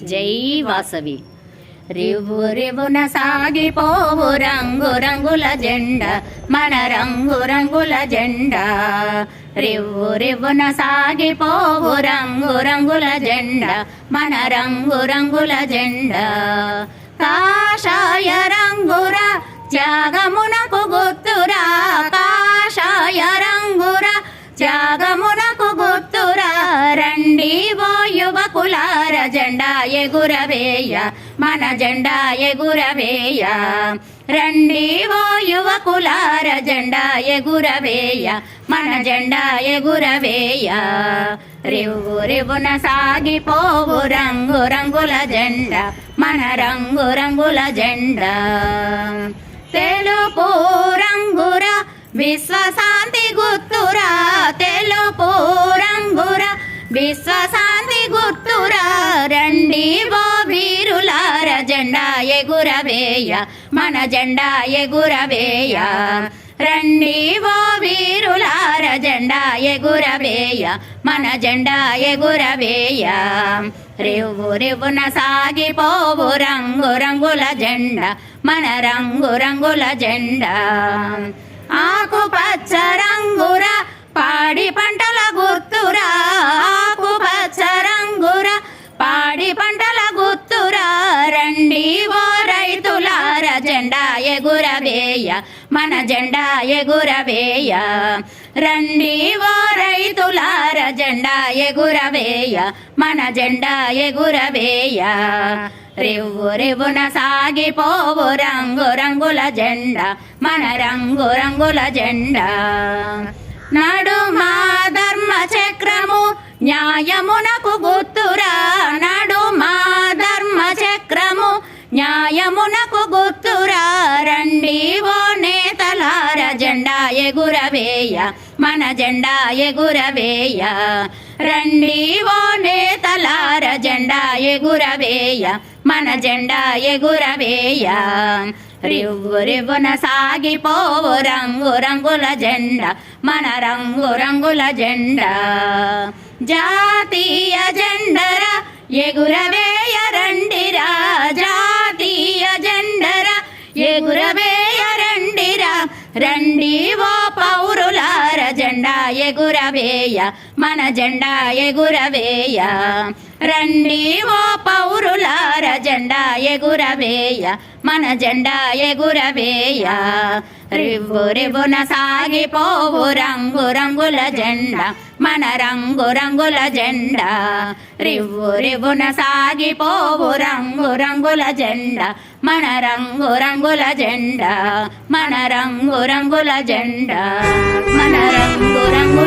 జై వాసవి. రివ్వు రివున సాగిపోవు రంగు రంగుల జెండా మన రంగు రంగుల జెండా. రివ్వు రివ్వున సాగిపోవు రంగు రంగుల జెండా మన రంగు రంగుల జెండా. కాషాయ రంగుర త్యాగమునకు గుర్తురా కాషాయ రంగుర త్యాగమున కులార జెండా ఎగురవేయ మన జెండా ఎగురవేయ. రండి ఓ యువకులార జెండా ఎగురవేయ మన జెండా ఎగురవేయ. రివ్వు రివ్వున సాగిపోవు రంగు రంగుల జెండా మన రంగు రంగుల జెండా. తెలుపు రంగుర విశ్వశాంతి గుర్తురా తెలుపు రంగుర విశ్వశాంతి రండి ఓ వీరులార జెండా ఎగురవేయ మన జెండా ఎగురవేయ. రండి ఓ వీరులార జెండా ఎగురవేయ మన జెండా ఎగురవేయ. రేవు రేవున సాగిపోవు రంగు రంగుల జెండా మన రంగు రంగుల జెండా. ఆకుపచ్చ రంగుర పాడి మన జెండా ఎగురవేయ. రండి ఓ రైతులార జెండా ఎగురవేయ. మన జెండా ఎగురవేయ. రేవు రేవున సాగిపోవు రంగు రంగుల జెండా. మన రంగు రంగుల జెండా. నాడు మా ధర్మ చక్రము న్యాయమున ఎగురవేయ మన జెండా ఎగురవేయ రండి ఓ నేతలార జెండా ఎగురవేయ మన జెండా ఎగురవేయ రివ్వు రివ్వున సాగిపోవు రంగు రంగుల జెండా మన రంగు రంగుల జెండా. జాతీయ జెండర ఎగురవే ఎగురవేయ మన జెండా ఎగురవేయ. రండి ఓ ఎగురవేయ మన జెండా ఎగురవేయ. రివ్వు రివ్వున సాగిపోవు రంగు రంగుల జెండా మన రంగు రంగుల జెండా. రివ్వు రివ్వున సాగిపోవు రంగు రంగుల జెండా మన రంగు రంగుల జెండా మన రంగు రంగుల జెండా. మన రంగు రంగు